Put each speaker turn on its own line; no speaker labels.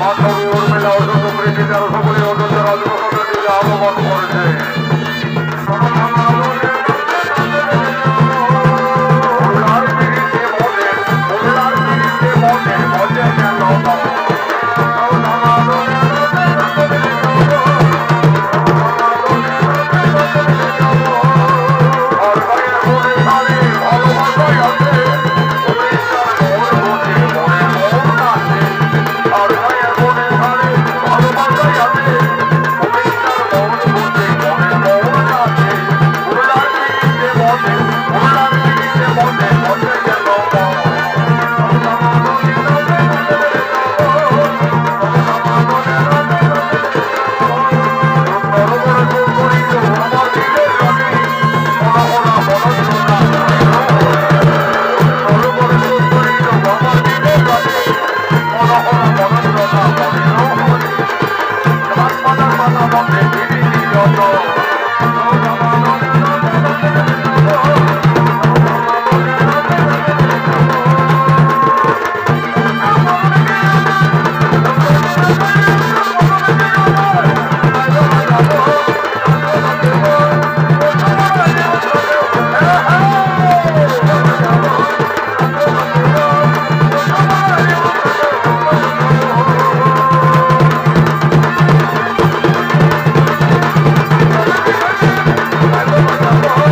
মাধ্যমে উর্মিলা অশোক প্রীতি তারা সকলে Oh,